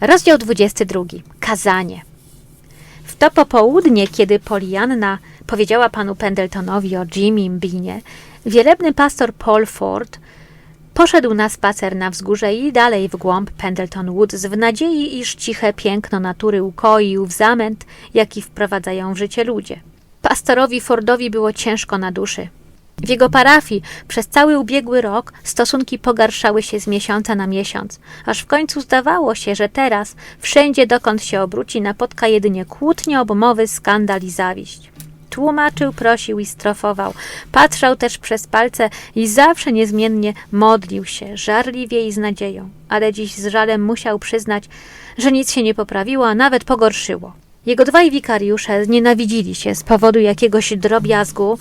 Rozdział 22. Kazanie. W to popołudnie, kiedy Polianna powiedziała panu Pendletonowi o Jimim Binie, wielebny pastor Paul Ford poszedł na spacer na wzgórze i dalej w głąb Pendleton Woods w nadziei, iż ciche piękno natury ukoi ów zamęt, jaki wprowadzają w życie ludzie. Pastorowi Fordowi było ciężko na duszy. W jego parafii przez cały ubiegły rok stosunki pogarszały się z miesiąca na miesiąc, aż w końcu zdawało się, że teraz wszędzie dokąd się obróci napotka jedynie kłótnie, obmowy, skandal i zawiść. Tłumaczył, prosił i strofował. Patrzał też przez palce i zawsze niezmiennie modlił się, żarliwie i z nadzieją. Ale dziś z żalem musiał przyznać, że nic się nie poprawiło, a nawet pogorszyło. Jego dwaj wikariusze znienawidzili się z powodu jakiegoś drobiazgu,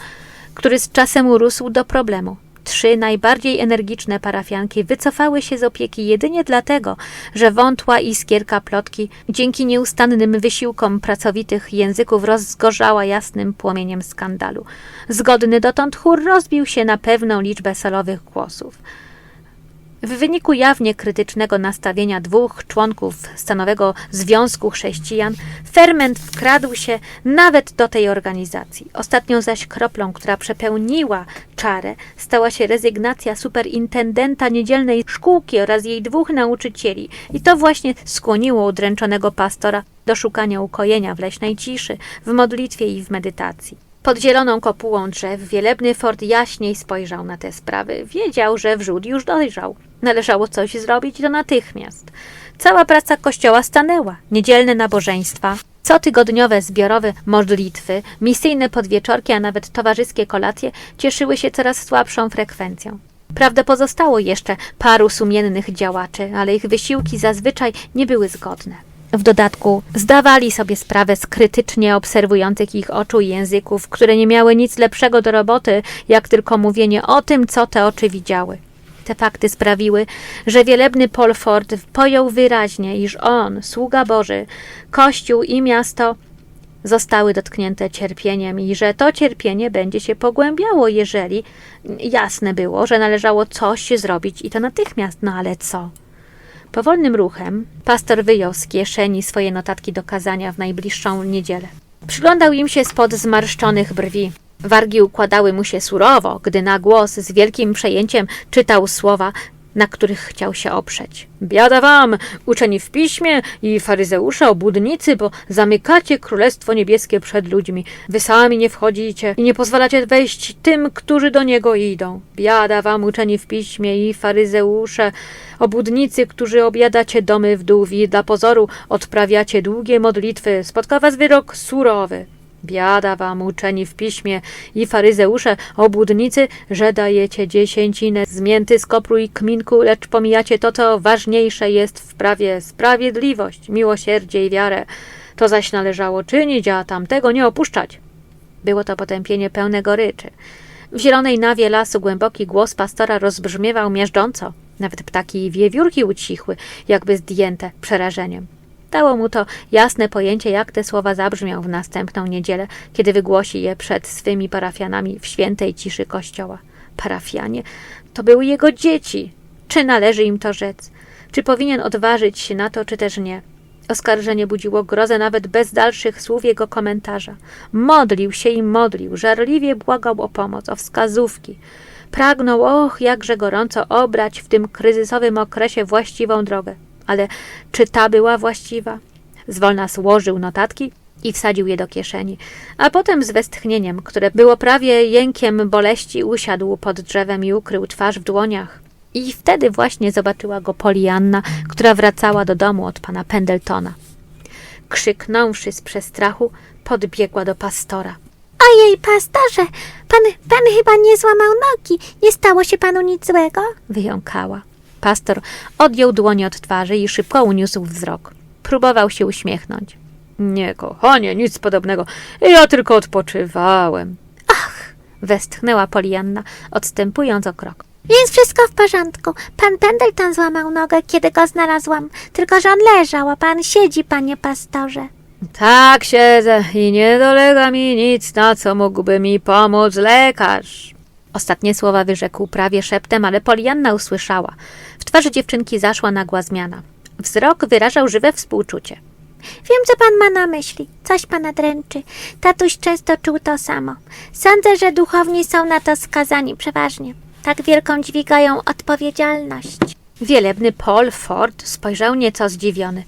który z czasem urósł do problemu. Trzy najbardziej energiczne parafianki wycofały się z opieki jedynie dlatego, że wątła iskierka plotki dzięki nieustannym wysiłkom pracowitych języków rozgorzała jasnym płomieniem skandalu. Zgodny dotąd chór rozbił się na pewną liczbę solowych głosów. W wyniku jawnie krytycznego nastawienia dwóch członków stanowego Związku Chrześcijan, ferment wkradł się nawet do tej organizacji. Ostatnią zaś kroplą, która przepełniła czarę, stała się rezygnacja superintendenta niedzielnej szkółki oraz jej dwóch nauczycieli. I to właśnie skłoniło udręczonego pastora do szukania ukojenia w leśnej ciszy, w modlitwie i w medytacji. Pod zieloną kopułą drzew wielebny Ford jaśniej spojrzał na te sprawy. Wiedział, że wrzód już dojrzał. Należało coś zrobić to natychmiast. Cała praca kościoła stanęła. Niedzielne nabożeństwa, cotygodniowe zbiorowe modlitwy, misyjne podwieczorki, a nawet towarzyskie kolacje cieszyły się coraz słabszą frekwencją. Prawda pozostało jeszcze paru sumiennych działaczy, ale ich wysiłki zazwyczaj nie były zgodne. W dodatku zdawali sobie sprawę z krytycznie obserwujących ich oczu i języków, które nie miały nic lepszego do roboty, jak tylko mówienie o tym, co te oczy widziały. Te fakty sprawiły, że wielebny Paul Ford pojął wyraźnie, iż on, sługa Boży, Kościół i miasto zostały dotknięte cierpieniem i że to cierpienie będzie się pogłębiało, jeżeli jasne było, że należało coś zrobić i to natychmiast. No ale co? Powolnym ruchem pastor wyjął z kieszeni swoje notatki do kazania w najbliższą niedzielę. Przyglądał im się spod zmarszczonych brwi. Wargi układały mu się surowo, gdy na głos z wielkim przejęciem czytał słowa, na których chciał się oprzeć. Biada wam, uczeni w piśmie i faryzeusze obłudnicy, bo zamykacie królestwo niebieskie przed ludźmi. Wy sami nie wchodzicie i nie pozwalacie wejść tym, którzy do niego idą. Biada wam, uczeni w piśmie i faryzeusze, obłudnicy, którzy objadacie domy wdów i dla pozoru odprawiacie długie modlitwy. Spotka was wyrok surowy. Biada wam, uczeni w piśmie i faryzeusze, obłudnicy, że dajecie dziesięcinę z mięty, z kopru i kminku, lecz pomijacie to, co ważniejsze jest w prawie sprawiedliwość, miłosierdzie i wiarę. To zaś należało czynić, a tamtego nie opuszczać. Było to potępienie pełne goryczy. W zielonej nawie lasu głęboki głos pastora rozbrzmiewał miażdżąco. Nawet ptaki i wiewiórki ucichły, jakby zdjęte przerażeniem. Dało mu to jasne pojęcie, jak te słowa zabrzmią w następną niedzielę, kiedy wygłosi je przed swymi parafianami w świętej ciszy kościoła. Parafianie to były jego dzieci. Czy należy im to rzec? Czy powinien odważyć się na to, czy też nie? Oskarżenie budziło grozę nawet bez dalszych słów jego komentarza. Modlił się i modlił, żarliwie błagał o pomoc, o wskazówki. Pragnął, och, jakże gorąco obrać w tym kryzysowym okresie właściwą drogę. Ale czy ta była właściwa? Zwolna złożył notatki i wsadził je do kieszeni, a potem z westchnieniem, które było prawie jękiem boleści, usiadł pod drzewem i ukrył twarz w dłoniach. I wtedy właśnie zobaczyła go Polianna, która wracała do domu od pana Pendletona. Krzyknąwszy z przestrachu, podbiegła do pastora. Ojej, pastorze, pan, pan chyba nie złamał nogi. Nie stało się panu nic złego? Wyjąkała. Pastor odjął dłonie od twarzy i szybko uniósł wzrok. Próbował się uśmiechnąć. Nie, kochanie, nic podobnego. Ja tylko odpoczywałem. Westchnęła Polianna, odstępując o krok. Jest wszystko w porządku. Pan Pendleton złamał nogę, kiedy go znalazłam. Tylko, że on leżał, a pan siedzi, panie pastorze. Tak siedzę i nie dolega mi nic, na co mógłby mi pomóc lekarz. Ostatnie słowa wyrzekł prawie szeptem, ale Polianna usłyszała. W twarzy dziewczynki zaszła nagła zmiana. Wzrok wyrażał żywe współczucie. Wiem, co pan ma na myśli. Coś pana dręczy. Tatuś często czuł to samo. Sądzę, że duchowni są na to skazani przeważnie. Tak wielką dźwigają odpowiedzialność. Wielebny Paul Ford spojrzał nieco zdziwiony.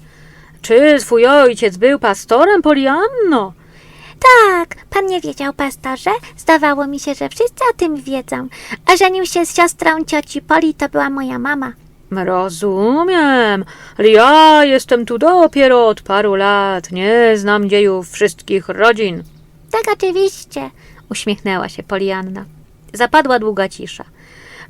Czy twój ojciec był pastorem, Polianno? Tak, pan nie wiedział, pastorze? Zdawało mi się, że wszyscy o tym wiedzą. A żenił się z siostrą cioci Poli, to była moja mama. Rozumiem, ale ja jestem tu dopiero od paru lat. Nie znam dziejów wszystkich rodzin. Tak, oczywiście. Uśmiechnęła się Polianna. Zapadła długa cisza.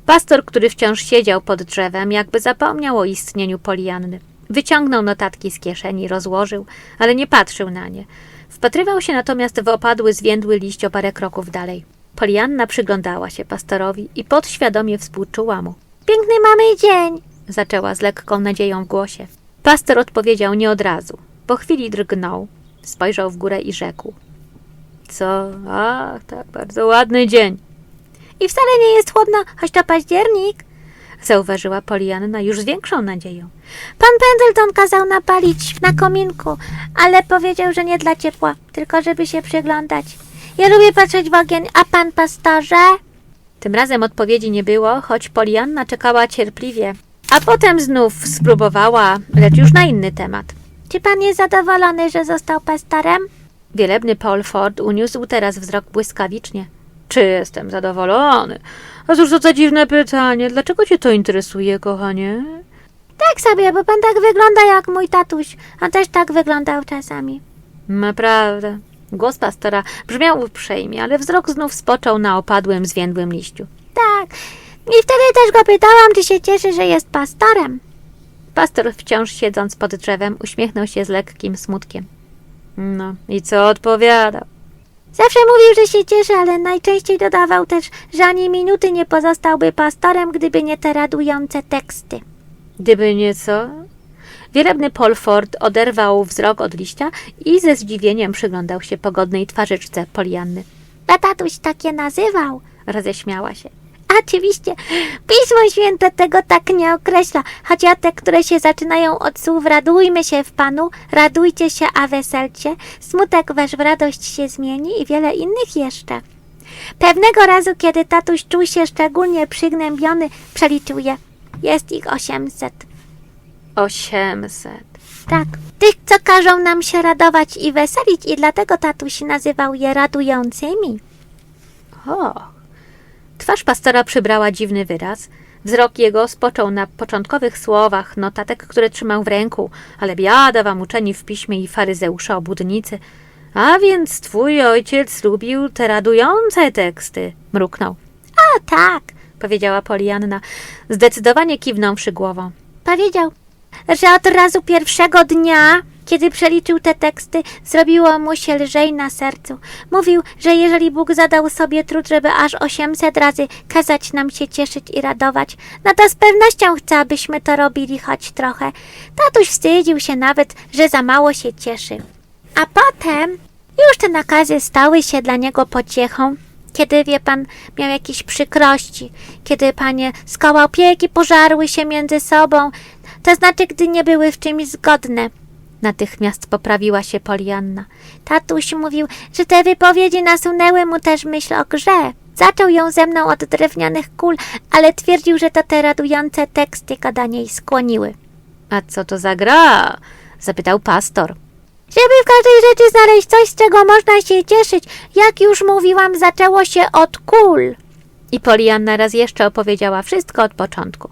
Pastor, który wciąż siedział pod drzewem, jakby zapomniał o istnieniu Polianny. Wyciągnął notatki z kieszeni, rozłożył, ale nie patrzył na nie. Wpatrywał się natomiast w opadły, zwiędły liść o parę kroków dalej. Polianna przyglądała się pastorowi i podświadomie współczuła mu. Piękny mamy dzień. Zaczęła z lekką nadzieją w głosie. Pastor odpowiedział nie od razu. Po chwili drgnął, spojrzał w górę i rzekł. Co? Ach, tak, bardzo ładny dzień. I wcale nie jest chłodno, choć to październik. Zauważyła Polianna już z większą nadzieją. Pan Pendleton kazał napalić na kominku, ale powiedział, że nie dla ciepła, tylko żeby się przyglądać. Ja lubię patrzeć w ogień, a pan pastorze? Tym razem odpowiedzi nie było, choć Polianna czekała cierpliwie. A potem znów spróbowała, lecz już na inny temat. Czy pan jest zadowolony, że został pastorem? Wielebny Paul Ford uniósł teraz wzrok błyskawicznie. Czy jestem zadowolony? A cóż to za dziwne pytanie. Dlaczego cię to interesuje, kochanie? Tak sobie, bo pan tak wygląda jak mój tatuś. On też tak wyglądał czasami. Naprawdę. Głos pastora brzmiał uprzejmie, ale wzrok znów spoczął na opadłym, zwiędłym liściu. Tak. I wtedy też go pytałam, czy się cieszy, że jest pastorem. Pastor, wciąż siedząc pod drzewem, uśmiechnął się z lekkim smutkiem. No i co odpowiadał? Zawsze mówił, że się cieszy, ale najczęściej dodawał też, że ani minuty nie pozostałby pastorem, gdyby nie te radujące teksty. Gdyby nie co? Wielebny Paul Ford oderwał wzrok od liścia i ze zdziwieniem przyglądał się pogodnej twarzyczce Polianny. A tatuś takie nazywał. Roześmiała się. Oczywiście, Pismo Święte tego tak nie określa, chociaż te, które się zaczynają od słów radujmy się w Panu, radujcie się, a weselcie, smutek wasz w radość się zmieni i wiele innych jeszcze. Pewnego razu, kiedy tatuś czuł się szczególnie przygnębiony, przeliczył je. Jest ich osiemset. Osiemset. Tak, tych, co każą nam się radować i weselić i dlatego tatuś nazywał je radującymi. O! Twarz pastora przybrała dziwny wyraz. Wzrok jego spoczął na początkowych słowach notatek, które trzymał w ręku, ale biada wam uczeni w piśmie i faryzeusze obudnicy. A więc twój ojciec lubił te radujące teksty, mruknął. O tak, Powiedziała Polianna, zdecydowanie kiwnąwszy głową. Powiedział, że od razu pierwszego dnia, kiedy przeliczył te teksty, zrobiło mu się lżej na sercu. Mówił, że jeżeli Bóg zadał sobie trud, żeby aż 800 razy kazać nam się cieszyć i radować, no to z pewnością chce, abyśmy to robili choć trochę. Tatuś wstydził się nawet, że za mało się cieszy. A potem już te nakazy stały się dla niego pociechą. Kiedy, wie pan, miał jakieś przykrości, kiedy, panie, skołopieki pożarły się między sobą, to znaczy, gdy nie były w czymś zgodne. Natychmiast poprawiła się Polianna. Tatuś mówił, że te wypowiedzi nasunęły mu też myśl o grze. Zaczął ją ze mną od drewnianych kul, ale twierdził, że to te radujące teksty niej skłoniły. A co to za gra? zapytał pastor. Żeby w każdej rzeczy znaleźć coś, z czego można się cieszyć, jak już mówiłam, zaczęło się od kul. I Polianna raz jeszcze opowiedziała wszystko od początku.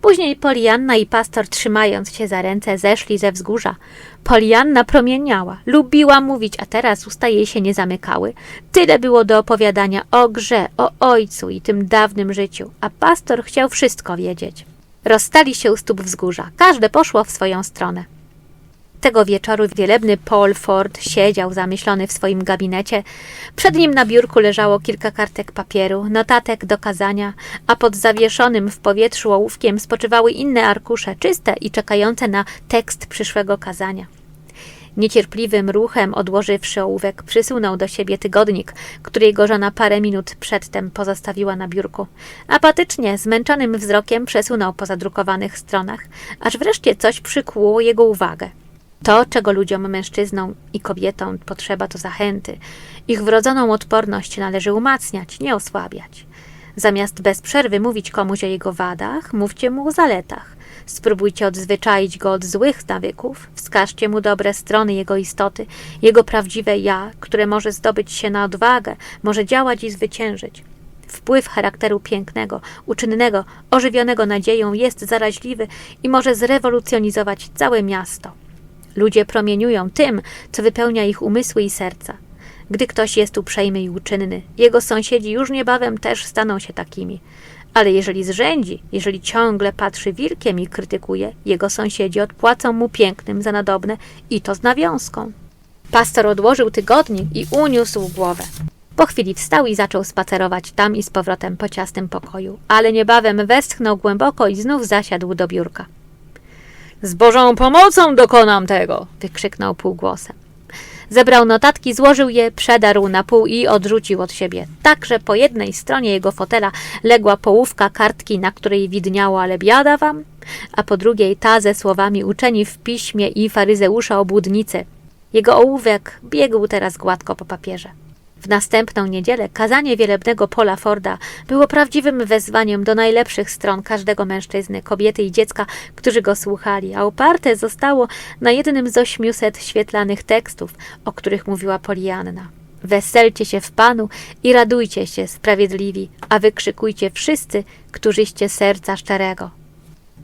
Później Polianna i pastor, trzymając się za ręce, zeszli ze wzgórza. Polianna promieniała, lubiła mówić, a teraz usta jej się nie zamykały. Tyle było do opowiadania o grze, o ojcu i tym dawnym życiu, a pastor chciał wszystko wiedzieć. Rozstali się u stóp wzgórza, każde poszło w swoją stronę. Tego wieczoru wielebny Paul Ford siedział zamyślony w swoim gabinecie. Przed nim na biurku leżało kilka kartek papieru, notatek do kazania, a pod zawieszonym w powietrzu ołówkiem spoczywały inne arkusze, czyste i czekające na tekst przyszłego kazania. Niecierpliwym ruchem odłożywszy ołówek, przysunął do siebie tygodnik, który jego żona parę minut przedtem pozostawiła na biurku. Apatycznie, zmęczonym wzrokiem przesunął po zadrukowanych stronach, aż wreszcie coś przykuło jego uwagę. To, czego ludziom, mężczyznom i kobietom potrzeba, to zachęty. Ich wrodzoną odporność należy umacniać, nie osłabiać. Zamiast bez przerwy mówić komuś o jego wadach, mówcie mu o zaletach. Spróbujcie odzwyczaić go od złych nawyków, wskażcie mu dobre strony jego istoty, jego prawdziwe ja, które może zdobyć się na odwagę, może działać i zwyciężyć. Wpływ charakteru pięknego, uczynnego, ożywionego nadzieją jest zaraźliwy i może zrewolucjonizować całe miasto. Ludzie promieniują tym, co wypełnia ich umysły i serca. Gdy ktoś jest uprzejmy i uczynny, jego sąsiedzi już niebawem też staną się takimi. Ale jeżeli zrzędzi, jeżeli ciągle patrzy wilkiem i krytykuje, jego sąsiedzi odpłacą mu pięknym za nadobne i to z nawiązką. Pastor odłożył tygodnik i uniósł głowę. Po chwili wstał i zaczął spacerować tam i z powrotem po ciasnym pokoju, ale niebawem westchnął głęboko i znów zasiadł do biurka. Z Bożą pomocą dokonam tego! wykrzyknął półgłosem. Zebrał notatki, złożył je, przedarł na pół i odrzucił od siebie. Tak, że po jednej stronie jego fotela legła połówka kartki, na której widniało, ale biada wam, a po drugiej ta ze słowami uczeni w piśmie i faryzeusza obłudnicy. Jego ołówek biegł teraz gładko po papierze. W następną niedzielę kazanie wielebnego Paula Forda było prawdziwym wezwaniem do najlepszych stron każdego mężczyzny, kobiety i dziecka, którzy go słuchali, a oparte zostało na jednym z ośmiuset świetlanych tekstów, o których mówiła Polianna. Weselcie się w Panu i radujcie się, sprawiedliwi, a wykrzykujcie wszyscy, którzyście serca szczerego.